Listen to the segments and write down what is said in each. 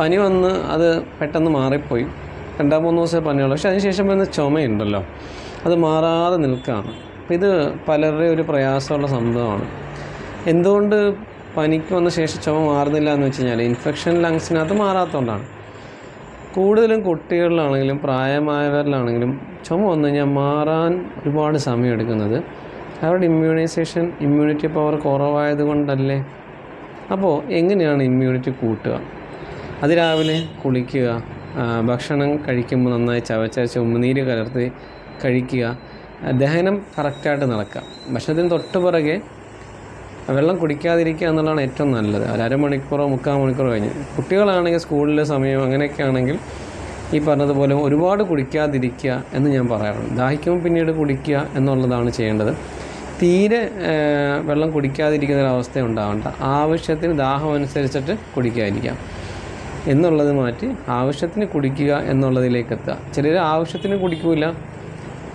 പനി വന്ന് അത് പെട്ടെന്ന് മാറിപ്പോയി. രണ്ടാം മൂന്ന് ദിവസമേ പനിയുള്ളൂ. പക്ഷേ അതിനുശേഷം വരുന്ന ചുമയുണ്ടല്ലോ. അത് മാറാതെ നിൽക്കുകയാണ്. അപ്പോൾ ഇത് പലരുടെയും ഒരു പ്രയാസമുള്ള സംഭവമാണ്. എന്തുകൊണ്ട് പനിക്ക് വന്ന ശേഷം ചുമ മാറുന്നില്ല എന്ന് വെച്ച് കഴിഞ്ഞാൽ ഇൻഫെക്ഷൻ ലങ്സിനകത്ത് മാറാത്തതുകൊണ്ടാണ്. കൂടുതലും കുട്ടികളിലാണെങ്കിലും പ്രായമായവരിലാണെങ്കിലും ചുമ വന്നു കഴിഞ്ഞാൽ മാറാൻ ഒരുപാട് സമയം എടുക്കുന്നത് അവരുടെ ഇമ്മ്യൂണൈസേഷൻ ഇമ്മ്യൂണിറ്റി പവർ കുറവായത് കൊണ്ടല്ലേ അപ്പോൾ എങ്ങനെയാണ് ഇമ്മ്യൂണിറ്റി കൂട്ടുക? അതിരാവിലെ കുളിക്കുക ഭക്ഷണം കഴിക്കുമ്പോൾ നന്നായി ചവച്ചരച്ച് ഉമ്മനീര് കലർത്തി കഴിക്കുക ദഹനം കറക്റ്റായിട്ട് നടക്കുക. ഭക്ഷണത്തിന് തൊട്ട് പുറകെ വെള്ളം കുടിക്കാതിരിക്കുക എന്നുള്ളതാണ് ഏറ്റവും നല്ലത്. ഒരു അരമണിക്കൂറോ മുക്കാൽ മണിക്കൂറോ കഴിഞ്ഞ്. കുട്ടികളാണെങ്കിൽ സ്കൂളിലെ സമയം അങ്ങനെയൊക്കെ ആണെങ്കിൽ ഈ പറഞ്ഞതുപോലെ ഒരുപാട് കുടിക്കാതിരിക്കുക എന്ന് ഞാൻ പറയാറുണ്ട്. ദാഹിക്കുമ്പോൾ പിന്നീട് കുടിക്കുക എന്നുള്ളതാണ് ചെയ്യേണ്ടത്. തീരെ വെള്ളം കുടിക്കാതിരിക്കുന്ന ഒരു അവസ്ഥ ഉണ്ടാവണ്ട. ആവശ്യത്തിന് ദാഹം അനുസരിച്ചിട്ട് കുടിക്കാതിരിക്കാം എന്നുള്ളത് മാറ്റി ആവശ്യത്തിന് കുടിക്കുക എന്നുള്ളതിലേക്ക് എത്തുക ചിലർ ആവശ്യത്തിന് കുടിക്കില്ല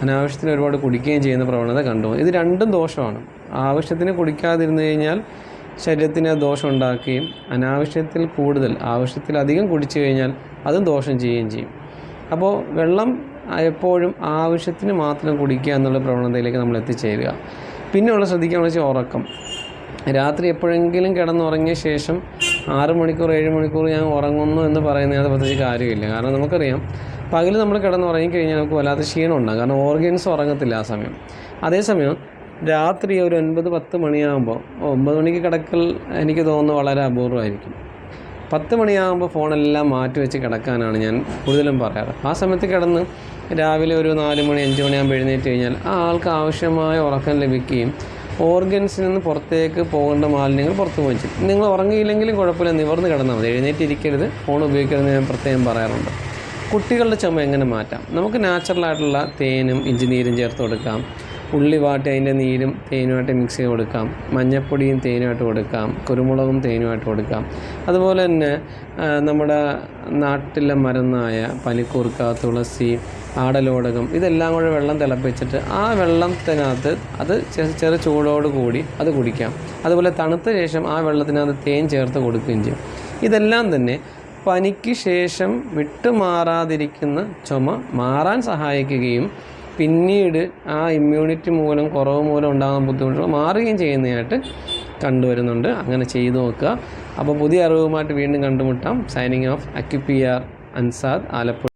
അനാവശ്യത്തിന് ഒരുപാട് കുടിക്കുകയും ചെയ്യുന്ന പ്രവണത കണ്ടു. ഇത് രണ്ടും ദോഷമാണ്. ആവശ്യത്തിന് കുടിക്കാതിരുന്നു കഴിഞ്ഞാൽ ശരീരത്തിന് ദോഷം ഉണ്ടാക്കുകയും അനാവശ്യത്തിൽ കൂടുതൽ ആവശ്യത്തിലധികം കുടിച്ചു കഴിഞ്ഞാൽ അതും ദോഷം ചെയ്യുകയും ചെയ്യും. അപ്പോൾ വെള്ളം എപ്പോഴും ആവശ്യത്തിന് മാത്രം കുടിക്കുക എന്നുള്ള പ്രവണതയിലേക്ക് നമ്മൾ എത്തിച്ചേരുക. പിന്നെയുള്ള ശ്രദ്ധിക്കുകയാണെന്ന് വെച്ചാൽ ഉറക്കം. രാത്രി എപ്പോഴെങ്കിലും കിടന്നുറങ്ങിയ ശേഷം ആറ് മണിക്കൂർ ഏഴ് മണിക്കൂർ ഞാൻ ഉറങ്ങുന്നു എന്ന് പറയുന്നതിനകത്ത് പ്രത്യേകിച്ച് കാര്യമില്ല. കാരണം നമുക്കറിയാം പകൽ നമ്മൾ കിടന്ന് ഉറങ്ങിക്കഴിഞ്ഞാൽ നമുക്ക് വല്ലാത്ത ക്ഷീണം ഉണ്ടാകും. കാരണം ഓർഗൻസ് ഉറങ്ങത്തില്ല ആ സമയം. അതേസമയം രാത്രി ഒരു ഒൻപത് പത്ത് മണിയാകുമ്പോൾ ഒമ്പത് മണിക്ക് കിടക്കൽ എനിക്ക് തോന്നുന്നു വളരെ അപൂർവമായിരിക്കും പത്ത് മണിയാകുമ്പോൾ ഫോണെല്ലാം മാറ്റി വെച്ച് കിടക്കാനാണ് ഞാൻ കൂടുതലും പറയാറ്. ആ സമയത്ത് കിടന്ന് രാവിലെ ഒരു നാല് മണി അഞ്ച് മണിയാകുമ്പോൾ എഴുന്നേറ്റ് കഴിഞ്ഞാൽ ആ ആൾക്ക് ആവശ്യമായ ഉറക്കം ലഭിക്കുകയും ഓർഗൻസിൽ നിന്ന് പുറത്തേക്ക് പോകേണ്ട മാലിന്യങ്ങൾ പുറത്ത് പോയി നിങ്ങൾ ഉറങ്ങിയില്ലെങ്കിലും കുഴപ്പമില്ല നിവർന്ന് കിടന്നാൽ മതി. എഴുന്നേറ്റിരിക്കരുത്. ഫോൺ ഉപയോഗിക്കരുത് ഞാൻ പ്രത്യേകം പറയാറുണ്ട്. കുട്ടികളുടെ ചുമ എങ്ങനെ മാറ്റാം? നമുക്ക് നാച്ചുറലായിട്ടുള്ള തേനും ഇഞ്ചിനീരും ചേർത്ത് കൊടുക്കാം. ഉള്ളി വാട്ടി അതിന്റെ നീരും തേനുമായിട്ട് മിക്സ് ചെയ്ത് കൊടുക്കാം. മഞ്ഞപ്പൊടിയും തേനുമായിട്ട് കൊടുക്കാം. കുരുമുളകും തേനുമായിട്ട് കൊടുക്കാം. അതുപോലെ തന്നെ നമ്മുടെ നാട്ടിലെ മരുന്നായ പനിക്കൂർക്ക തുളസി ആടലോടകം ഇതെല്ലാം കൂടെ വെള്ളം തിളപ്പിച്ചിട്ട് ആ വെള്ളത്തിനകത്ത് അത് ചെറു ചൂടോട് കൂടി അത് കുടിക്കാം. അതുപോലെ തണുത്ത ശേഷം ആ വെള്ളത്തിനകത്ത് തേൻ ചേർത്ത് കൊടുക്കുകയും ചെയ്യും. ഇതെല്ലാം തന്നെ പനിക്ക് ശേഷം വിട്ടുമാറാതിരിക്കുന്ന ചുമ മാറാൻ സഹായിക്കുകയും പിന്നീട് ആ ഇമ്മ്യൂണിറ്റി മൂലം കുറവ് മൂലം ഉണ്ടാകുന്ന ബുദ്ധിമുട്ടുകൾ മാറുകയും ചെയ്യുന്നതായിട്ട് കണ്ടുവരുന്നുണ്ട്. അങ്ങനെ ചെയ്തു നോക്കുക. അപ്പോൾ പുതിയ അറിവുമായിട്ട് വീണ്ടും കണ്ടുമുട്ടാം. സൈനിങ് ഓഫ് അക്യുപിയാർ അൻസാദ് ആലപ്പുഴ.